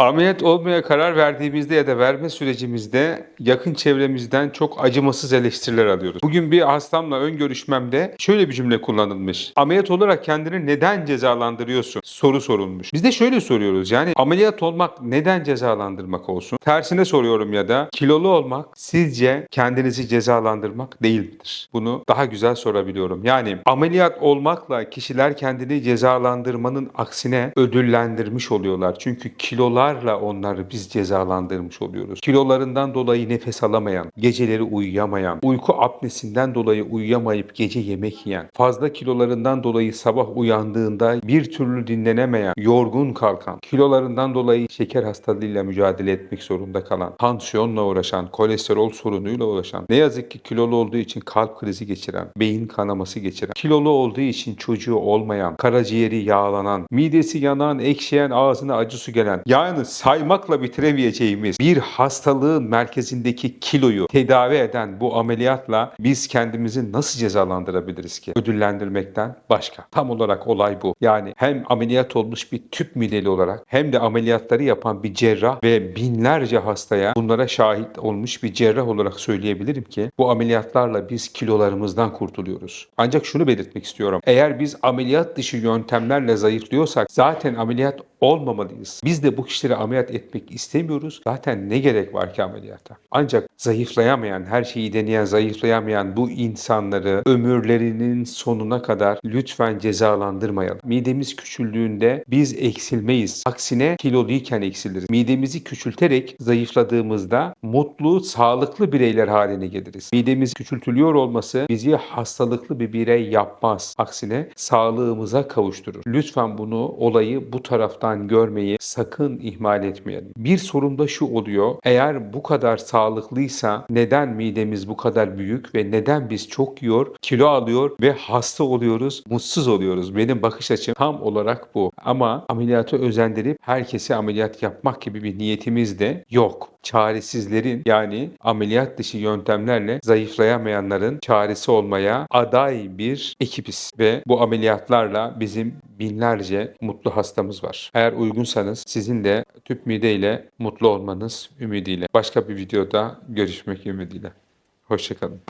Ameliyat olmaya karar verdiğimizde ya da verme sürecimizde yakın çevremizden çok acımasız eleştiriler alıyoruz. Bugün bir hastamla ön görüşmemde şöyle bir cümle kullanılmış. Ameliyat olarak kendini neden cezalandırıyorsun? Soru sorulmuş. Biz de şöyle soruyoruz yani ameliyat olmak neden cezalandırmak olsun? Tersine soruyorum ya da kilolu olmak sizce kendinizi cezalandırmak değil midir? Bunu daha güzel sorabiliyorum. Yani ameliyat olmakla kişiler kendini cezalandırmanın aksine ödüllendirmiş oluyorlar. Çünkü kilolarla onları biz cezalandırmış oluyoruz. Kilolarından dolayı nefes alamayan, geceleri uyuyamayan, uyku apnesinden dolayı uyuyamayıp gece yemek yiyen, fazla kilolarından dolayı sabah uyandığında bir türlü dinlenemeyen, yorgun kalkan, kilolarından dolayı şeker hastalığıyla mücadele etmek zorunda kalan, tansiyonla uğraşan, kolesterol sorunuyla uğraşan, ne yazık ki kilolu olduğu için kalp krizi geçiren, beyin kanaması geçiren, kilolu olduğu için çocuğu olmayan, karaciğeri yağlanan, midesi yanan, ekşiyen, ağzına acı su gelen, yani saymakla bitiremeyeceğimiz bir hastalığın merkezindeki kiloyu tedavi eden bu ameliyatla biz kendimizi nasıl cezalandırabiliriz ki? Ödüllendirmekten başka. Tam olarak olay bu. Yani hem ameliyat olmuş bir tüp mideli olarak hem de ameliyatları yapan bir cerrah ve binlerce hastaya bunlara şahit olmuş bir cerrah olarak söyleyebilirim ki bu ameliyatlarla biz kilolarımızdan kurtuluyoruz. Ancak şunu belirtmek istiyorum. Eğer biz ameliyat dışı yöntemlerle zayıflıyorsak zaten ameliyat olmamalıyız. Biz de bu kişileri ameliyat etmek istemiyoruz. Zaten ne gerek var ki ameliyata? Ancak zayıflayamayan, her şeyi deneyen, zayıflayamayan bu insanları ömürlerinin sonuna kadar lütfen cezalandırmayalım. Midemiz küçüldüğünde biz eksilmeyiz. Aksine kiloluyken eksiliriz. Midemizi küçülterek zayıfladığımızda mutlu, sağlıklı bireyler haline geliriz. Midemiz küçültülüyor olması bizi hastalıklı bir birey yapmaz. Aksine sağlığımıza kavuşturur. Lütfen bunu, olayı bu taraftan görmeyi sakın ihmal etmeyelim. Bir sorun da şu oluyor. Eğer bu kadar sağlıklıysa neden midemiz bu kadar büyük ve neden biz çok yiyor, kilo alıyor ve hasta oluyoruz, mutsuz oluyoruz? Benim bakış açım tam olarak bu. Ama ameliyatı özendirip herkese ameliyat yapmak gibi bir niyetimiz de yok. Çaresizlerin yani ameliyat dışı yöntemlerle zayıflayamayanların çaresi olmaya aday bir ekibiz ve bu ameliyatlarla bizim binlerce mutlu hastamız var. Eğer uygunsanız sizin de tüp mide ile mutlu olmanız ümidiyle. Başka bir videoda görüşmek ümidiyle. Hoşçakalın.